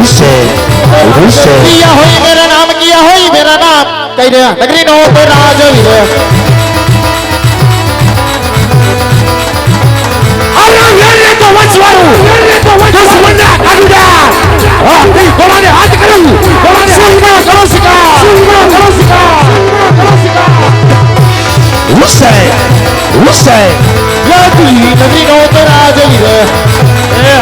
હુસેન હુસેન કિયા હોય મેરા નામ કિયા હોય મેરા નામ કઈ રે નગરી નો તો રાજ રે અરે યે તો વચવારું યે તો દુશ્મનના કાઢુડા હા કોલાને હાથ કરું કોલાને સિંગા કરો સિકા સિંગા કરો સિકા કરો સિકા હુસેન હુસેન યાદી નગરી નો તો રાજ રે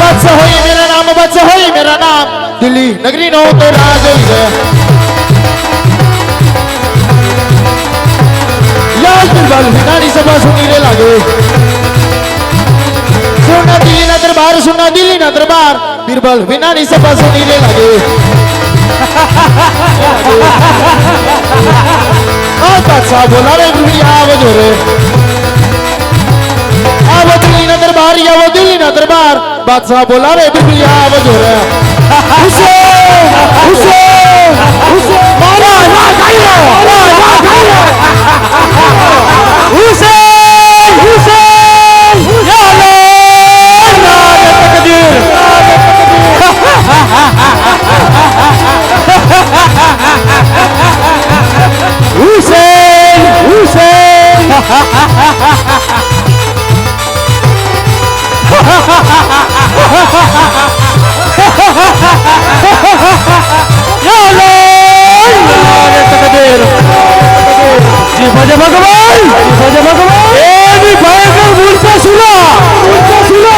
બચ્ચ હોય મેરા નામ બચ્ચ હોય મેરા નામ દિલ્હી નગરી નો તો રાજ રે યાદ બિરબલ વિનાની સભા સુની રે લાગે સુના દિલ્હી ના દરબાર સુના દિલ્હી ના દરબાર બિરબલ વિનાની સભા સુની રે લાગે આ બાદશાહ બોલાવે ગુરી આવજો રે આવો દિલ્હી ના દરબાર આવો દિલ્હી ના દરબાર બાદશાહ બોલાવે ગુરી આવજો રે હુસેન હુસેન હુસેન મારા ના ગાયો મારા ના ગાયો હુસેન હુસેન યા અલ્લાહ નાદ તકદીર હુસેન હુસેન সোজা ভগবান সোজা ভগবান এই ভয়ঙ্কর উল্টা শুনো! উল্টা শুনো!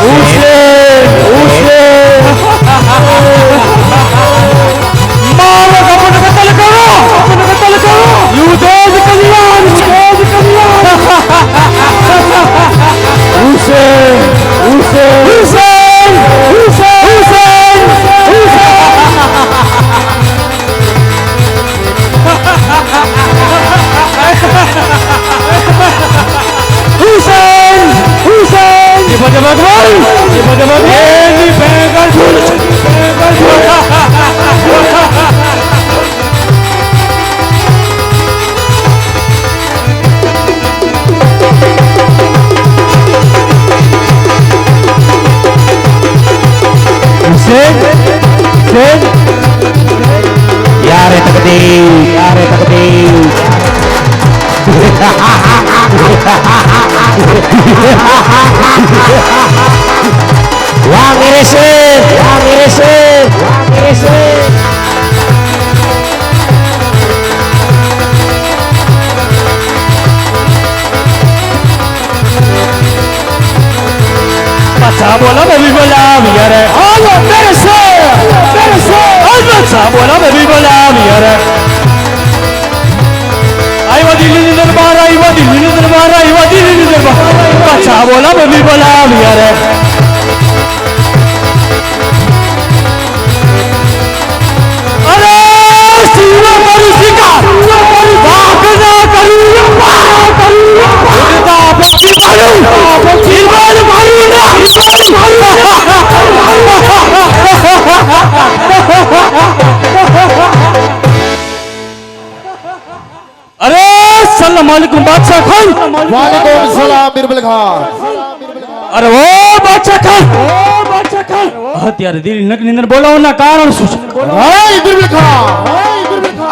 Oh, હુસેન હુસેન યાર તકદીર યાર તકદીર વાહ મેરે શેર વાહ મેરે શેર વાહ મેરે પાછા બોલો બેબી બોલાવી સે સે સા બોલો બેબી ગુલાબી અરે આવ્યો દિલ્હીની દરબાર આવ્યો દિલ્હીની દરબાર આવ્યો દિલ્હીની દરબાર. સા બોલો બેબી ગુલાબી અરે. Ha ha ha ha! અરે સલામ અલેકુમ બાદશાહ ખાન. વાલેકુમ સલામ બિરબલ ખાન. અરે ઓ બાદશાહ ખાન. ઓ બાદશાહ ખાન. અત્યારે દિલ નગની અંદર બોલાવવાના કારણ શું છે? હાય બિરબલ ખાન.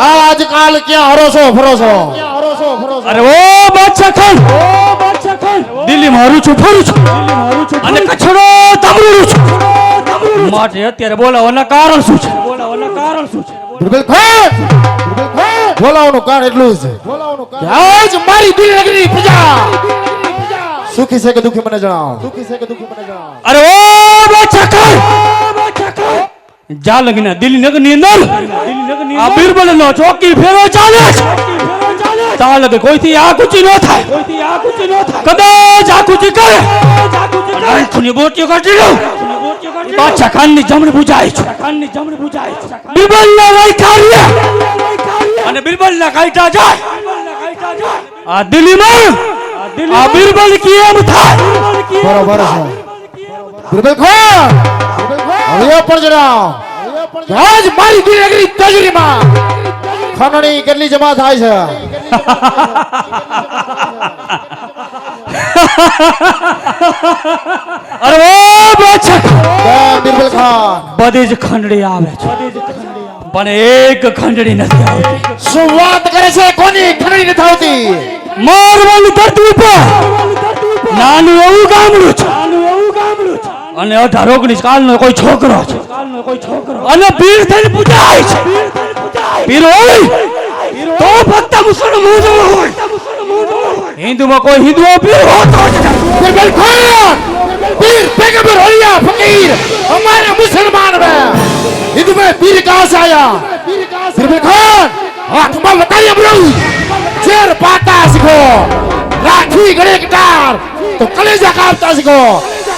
આજકાલ ક્યાં હરો છો ફરો છો અરે ઓ બાદશાહ ખાન. ઓ બાદશાહ ખાન. દિલ્હીમાં હરું છું ફરું છું. છું માટે અત્યારે બોલાવવાના કારણ શું છે? બોલાવવાના કારણ શું છે? બોલાવવાનું કારણ એટલું છે. કે આજ મારી દિલનગરી પ્રજા! સુખી છે કે દુખી મને જણાવો. સુખી છે કે દુખી મને જણાવો. અરે ઓ બાદશાહ ખાન જા લગીના, દિલ્હી નગરની અંદર. આ બિરબલ નો ચોકી ફેરો ચાલે લગે કોઈથી આ કુચી ન થાય કોઈથી આ કુચી ન થાય. કદાચ આ કુચી કરે. આંખની બોટીઓ કાઢી લઉં બાદશાહ ખાનની જમણી બુજાય છે. ખાનની જમણી બુજાય છે બિરબલ ના વઈ કાર્ય અને બિરબલ ના કાઈટા જાય. આ દિલ્હીમાં આ બિરબલ કેમ થાય. બરોબર છે. બિરબલ ખાન હવે પણ જણાવો આજ મારી દિલ તજરીમાં. ખંડણી કેટલી જમા થાય છે? અરે બિરબલ ખાન. બધી જ ખંડણી આવે છે. પણ એક ખંડણી નથી આવતી. શું વાત કરે છે? કોની ખંડણી નથી આવતી? મારવાનું ધરતી ઉપર. નાનું એવું ગામડું છે. નાનું એવું અને અઢાર ઓગણીસ કાલનો કોઈ છોકરો છે કોઈ છોકરો અને પીર થઈને પૂજાય છે પીર હોય તો ફક્ત મુસલમાનો હોય હિન્દુમાં કોઈ હિન્દુઓ પીર હોતો જ નથી. बिरबल खान पीर पैगंबर औलिया फकीर हमारे मुसलमान में हिंदू में पीर कहाँ से आया बिरबल खान हाथ में बताइए ब्रो शेर पाता सीखो राखी गणे कटार तो कलेजा कापता सीखो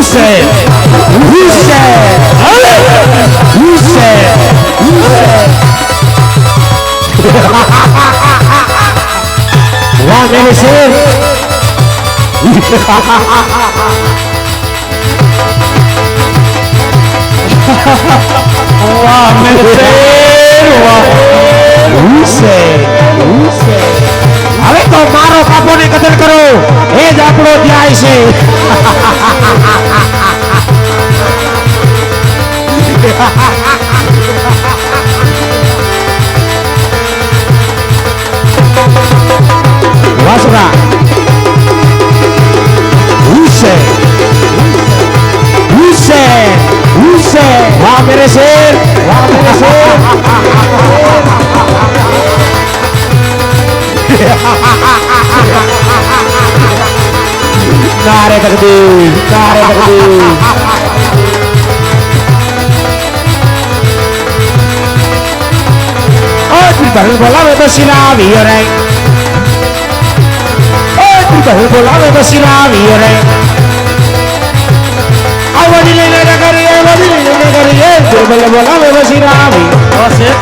Who said? Who said? Who said? Who said? One minute in. One minute in. Who said? Who said? હવે તો મારો ની કદર કરો. એ જ આપણો ધ્યાય છે. વાસુરા. હુસેન હુસેન હુસેન વાહ, મેરે શેર. વાહ, મેરે શેર. નારે તકદીર નારે તકદીર ઓય ત્રિભલ બોલાવે તો શિરાવી રે ઓય ત્રિભલ બોલાવે તો શિરાવી રે આવડી લઈને નગરી આવડી લઈને નગરી ત્રિભલ બોલાવે તો એ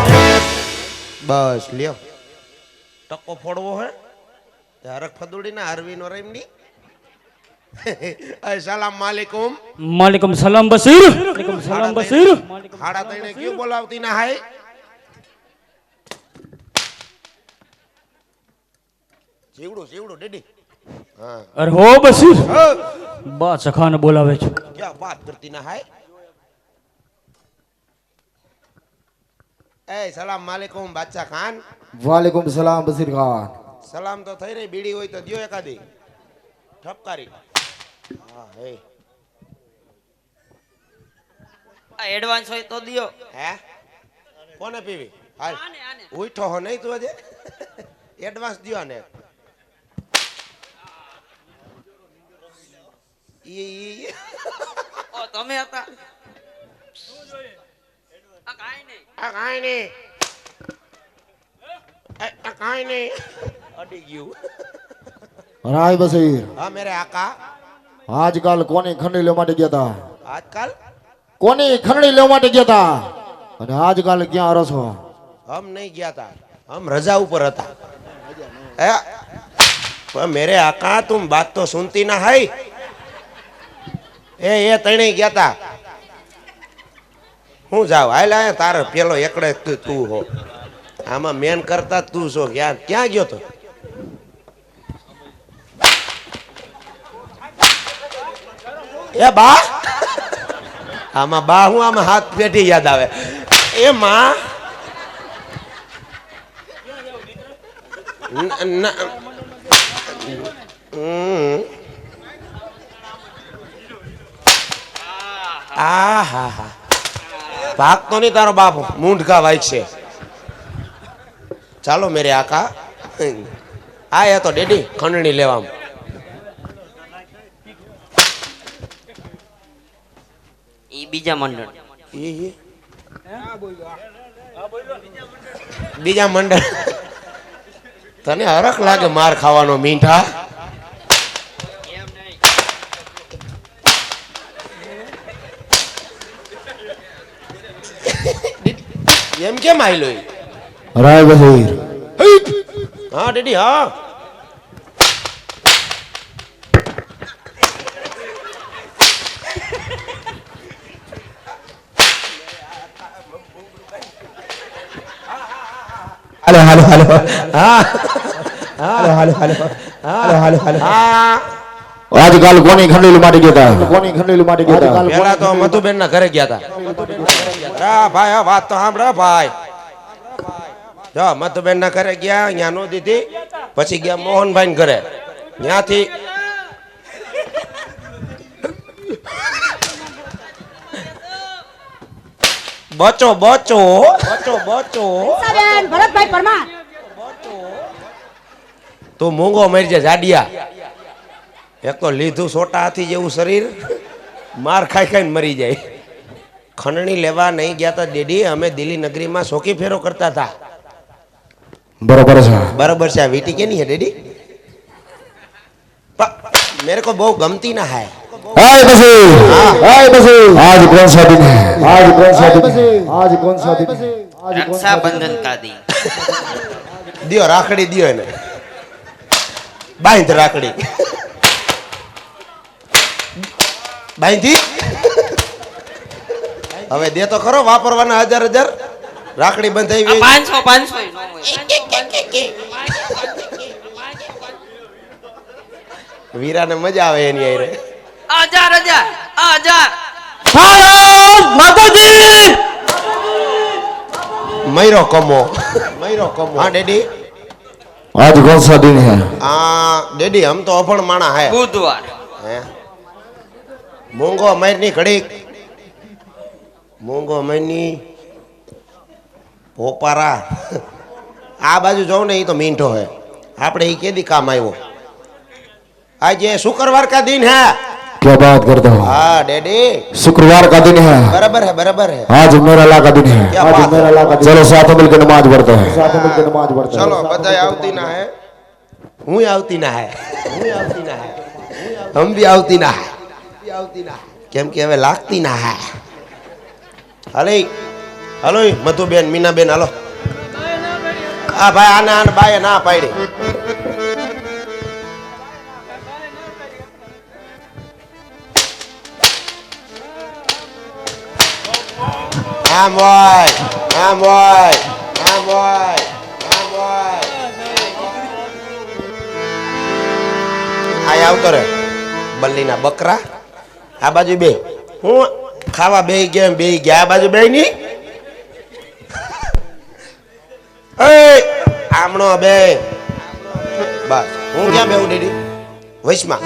બસ લ્યો ટકો ફોડવો હે? હરખ ફદુડી ને હરવી નો રેમની સલામ માલિકુમ. માલિકુમ સલામ બસીર. માલિકુમ સલામ બસીર. હાડા તઈને ક્યું બોલાવતી ના હાય. જીવડું જીવડું ડેડી. અરે હો બસીર. બા સખાને બોલાવે છે. ક્યાં વાત કરતી ના હાય? એ સલામ માલિકુમ બાદશાહ ખાન. વાલેકુમ સલામ બસીર ખાન સલામ તો થઈ રહી બીડી હોય તો દિયો એકાદી ઠપકારી હા હે આ એડવાન્સ હોય તો દિયો હે કોને પીવી હાલ ઉઠો હો નહીં તું આજે એડવાન્સ દિયો ને ઈ ઈ ઓ તમે હતા આ કાઈ નહીં આ કાઈ નહીં. કાંઈ નહીં અડી ગયું રાય બસીર હા મેરે આકા. આજકાલ કોની ખંડી લેવા માટે ગયા હતા આજકાલ? કોની ખંડી લેવા માટે ગયા તા? અને આજકાલ ક્યાં રસો? છો હમ નહીં ગયા તા. હમ રજા ઉપર હતા. હે? પણ મેરે આકા તું બાત તો સુનતી ના હાઈ. એ એ તણે ગયા તા. હું જાવ હાલ તારે પેલો એકડે તું તું હો. આમાં મેન કરતા તું છો ક્યાં ક્યાં ગયો તો? એ બા! આમાં બા હું, આમાં હાથ પેટી યાદ આવે. એ માં. આ હા હા ભાગતો નહીં તારો બાપ, મૂંઢકા વાગશે ચાલો મેરે આકા. આ એ તો ડેડી ખંડણી લેવામાં ઈ બીજા મંડળ. બીજા મંડળ. તને હરખ લાગે માર ખાવાનો મીઠા એમ કેમ આયલો? રાય બસીર હા ડેડી હા હાલો હાલો હાલો હા હાલો હાલો હાલો હાલો હાલો હાલો હા આજકાલ કોની ખંડેલું માટે ગયા હતા કોની ખંડેલું માટે ગયા તા? પેલા તો મધુબેન ના ઘરે ગયા હતા ભાઈ હા વાત તો સાંભળો ભાઈ. જો મધુબેન ના ઘરે ગયા અહીંયા નો દીધી પછી ગયા મોહનભાઈ ઘરે. ત્યાંથી બચો બચો બચો બચો. ભરતભાઈ પરમાર. તું મૂંગો મરી જાય જાડિયા. એક તો લીધું સોટા હાથી જેવું શરીર માર ખાઈ ખાઈને મરી જાય. ખંડણી લેવા નહીં ગયા તા ડેડી અમે દિલ્હી નગરીમાં શોકી ફેરો કરતા હતા બરોબર છે. બરોબર છે આ વીટી કેની હે ડેડી? મેરે કો બહુ ગમતી ના હે. આય પછી આય પછી આજ કોણ સા દિન આજ કોણ સા દિન આજ કોણ સા દિન આજ કોણ સા બંધન કા દિયો રાખડી દિયો એને. બાંધ રાખડી. બાંધી. હવે દે તો ખરો વાપરવાના હજાર હજાર. રાખડી બંધાવી પાંચસો પાંચસો વીરાને મજા આવે એની આઈ રે હજાર હજાર. હજાર મૈરો કમો. મૈરો કમો. હા ડેડી? આજ આ ડેડી હમ તો અફણ માણા હે. હે? મોંઘો મૈરની ઘડીક. મોંઘો મૈની પોપારા આ બાજુ જોઉં ને એ તો મીંઠો હે આપણે એ કેદી કામ આવ્યો આજે શુક્રવાર કા દિન હે क्या बात करते हो હા ડેડી शुक्रवार का दिन है બરાબર હે બરાબર હે आज मेरा ला का दिन है क्या आज बात मेरा ला का दिन चलो साथ मिलकर नमाज पढ़ते हैं साथ मिलकर नमाज पढ़ते हैं ચલો બધા આવતી ના હે હું આવતી ના હે હું આવતી ના હે હમ બી આવતી ના હે આવતી ના કેમ કે હવે લાગતી ના હે હાલે હાલો મધુબેન, મીનાબેન, હાલો. આ ભાઈ, આને આને બાય ના પાડી. આમ હોય આમ હોય આમ હોય આમ હોય. આ આવતો રે, બલ્લીના બકરા. આ બાજુ બે હું ખાવા બે ગયા બે ગયા. આ બાજુ બે ની? એ આમણો બે. બસ હું ક્યાં બેવું દીદી વૈશમાં.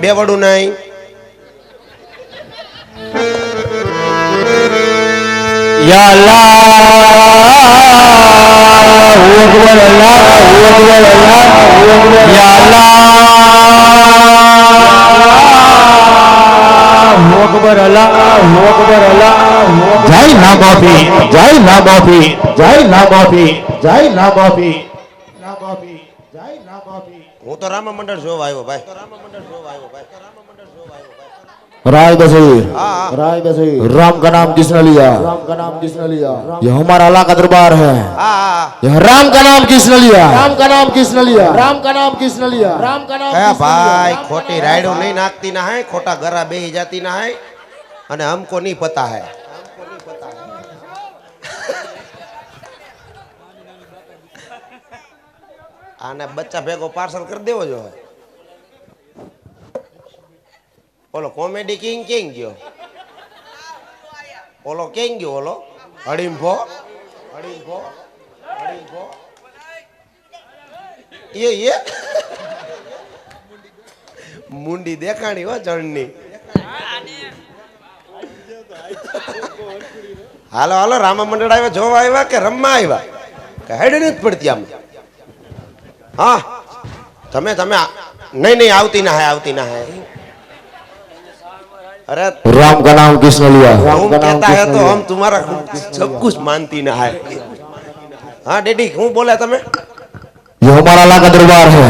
બે વડું નહીં. या હો અકબર અલ્લાહ હો અકબર અલ્લાહ જય ના બાફી જય ના બાફી જય ના બાફી જય ના બાફી ના બાફી જય ના બાફી હું તો રામ મંડળ જોવા આવ્યો ભાઈ તો રામ મંડળ જોવા આવ્યો ભાઈ. राय बसीर हाँ, हाँ। राय बसीर राम का नाम किसने लिया राम का नाम किसने लिया ये हमारा अल्लाह का दरबार है હા હા यह राम का नाम किसने लिया राम का नाम किसने लिया राम का नाम किसने लिया राम का नाम હે किसने ભાઈ लिया? ખોટી રાયડો નહીં નાખતી ના હે ખોટા ગરા બેહી જાતી ના હે અને હમકો નહીં પતા હે આને બચ્ચા ભેગો પાર્સલ કરી દેવો જો ઓલો કોમેડી કિંગ કિંગ ગયો? ઓલો કેમ ગયો ઓલો? હડીમભો હડીમભો હડીમભો એ એ? મુંડી દેખાણી હો ચણની હાલો હાલો, રામા મંડળ આવ્યા, જોવા આવ્યા કે રમવા આવ્યા? કે હેડ નથી પડતી આમ? હા? તમે તમે નહીં નહીં, આવતી ના હે, આવતી ના હે. अरे राम का नाम कृष्ण लिया राम का नाम कहता है तो हम तुम्हारा सब कुछ मानती ना है हाँ डेडी हूँ बोला तुम्हें ये हमारा अल्लाह का दरबार है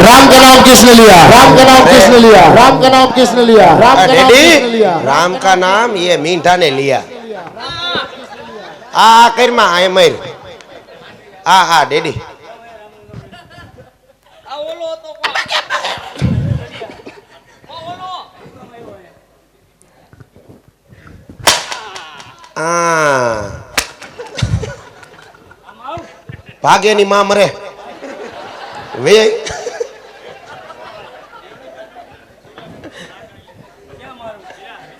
राम का नाम किसने लिया राम का नाम किसने लिया राम का नाम किसने लिया राम का नाम किसने लिया राम का नाम ये मीठा ने लिया आ कर मा आए मर आ आ डेडी ભાગે ની માં મરે.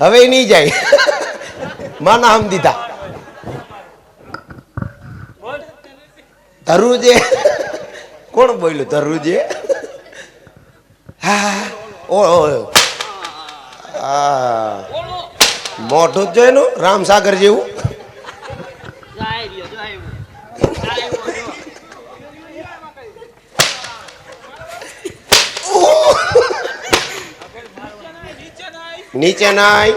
હવે નહીં જાય. માના આમ દીધા. ધરુજે. કોણ બોલ્યું ધરુજે? હા ઓ મોઢું જ જોયું રામસાગર જેવું જાય રહ્યો જાય રહ્યો. જાય રહ્યો, જો. નીચે નાય.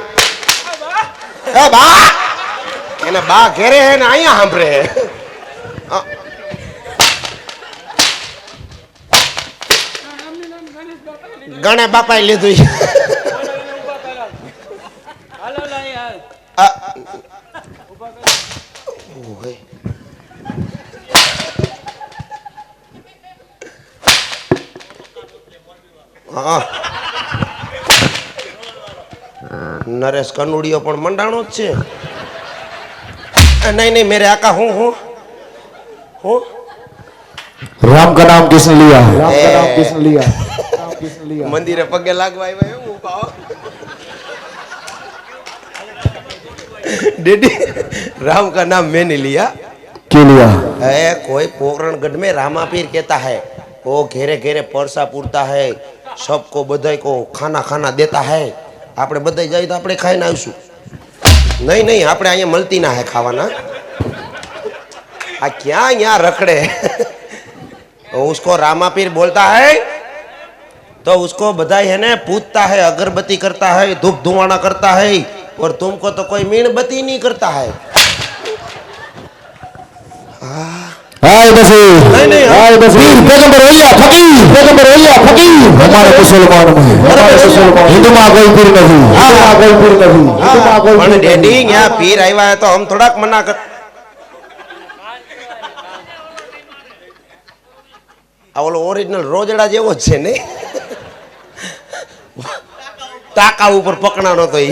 એ બા! એને બા ઘેરે હે ને અહીંયા સાંભળે ગણે બાપાએ લીધું. નરેશ કનુડિયો પણ મંડાણો જ છે અ, નહીં નહીં મેરે આકા હું હું હું राम का नाम किसने लिया राम का नाम ए। किसने लिया नाम किसने लिया મંદિરે પગે લાગવા આવ્યા એવું ભાવ डेडी राम का नाम मैंने लिया क्यों लिया है कोई पोकरणगढ़ में रामा पीर कहता है वो घेरे घेरे परसा पूरता है सबको बधाई को खाना खाना देता है આપણે બધાય જાય તો આપણે ખાઈને આવીશું નહીં નહીં આપણે અહીંયા મળતી ના હે ખાવાના આ ક્યાં यहाँ रखड़े तो उसको रामा पीर बोलता है तो उसको बधाई है ना पूछता है अगरबत्ती करता है धूप धुआना करता है और तुमको तो कोई मीणबत्ती नहीं करता है हाय હાય બસી. હાય બસી. પેગંબર ઓલિયા ફકીર. પેગંબર ઓલિયા ફકીર. અમારે મુસલમાન મુસલમાન હિન્દુમાં કોઈ પીર નથી. હા. કોઈ પીર નથી. પણ ડેડી ત્યાં પીર આવ્યા તો આમ થોડાક મના કર આ ઓલો ઓરિજિનલ રોજડા જેવો જ છે ને. ટાકા ઉપર પકડાણો તો એ.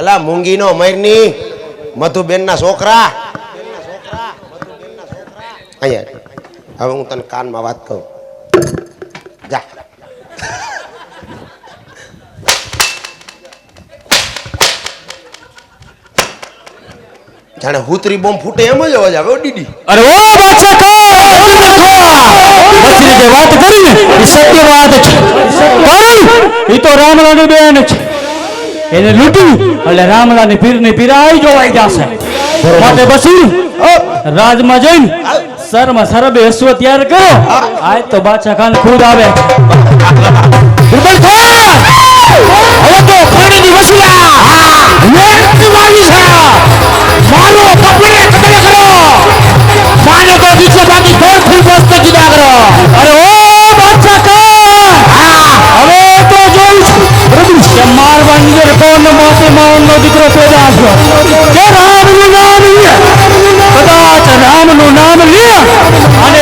અલા મૂંગીનો મરની મધુબેનના છોકરા. અહીંયા. હવે હું તને કાનમાં વાત કહું જા. જાણે હુતરી બોમ્બ ફૂટે એમ જ અવાજ આવે ડીડી. અરે ઓ બાદશાહ વાત કરી સત્ય વાત છે. એ તો રામ રાણી બે એને લૂટી એટલે રામલાની પીરની પીરાઈ જોવાઈ જશે. માટે બસી રાજમાં જઈને સરમાં સરબે હસવો તૈયાર કરો આજ તો બાદશાહ ખાન ખુદ આવે. હવે તો પાણીની વસૂલા મેં વાવી છે. મારો કપડે કતલ કરો માનો તો નીચે બાકી ફોન ફૂલ મસ્ત જુદા કરો. અરે ઓ મારવા નીચે માસે માવનનો દીકરો પેદા થયો કે રામનું નામ લે કદાચ રામનું નામ લે અને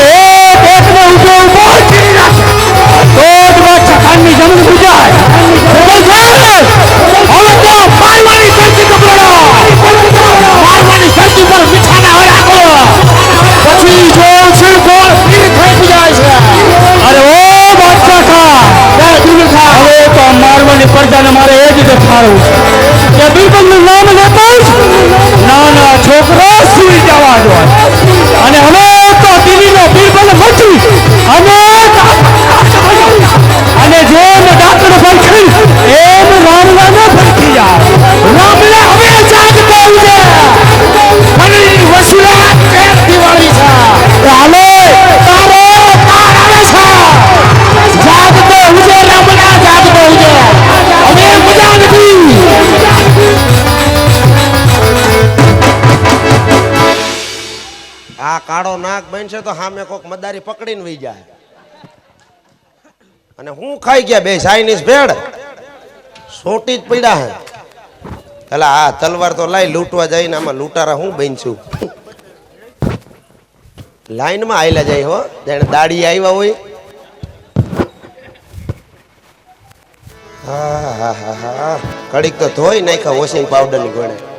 નાગ બનશે તો સામે કોક મદારી પકડીને વહી જાય. અને હું ખાઈ ગયા બે ચાઇનીઝ ભેળ. સોટી જ પડ્યા હે. એટલે આ તલવાર તો લાઈ લૂંટવા જઈને આમાં લૂંટારા હું બનશું? લાઈનમાં આયલા જાય હો. જેને દાડી આવ્યા હોય. હા હા હા હા. કડીક તો ધોઈ નાખ્યા વોશિંગ પાવડરની ગોળે.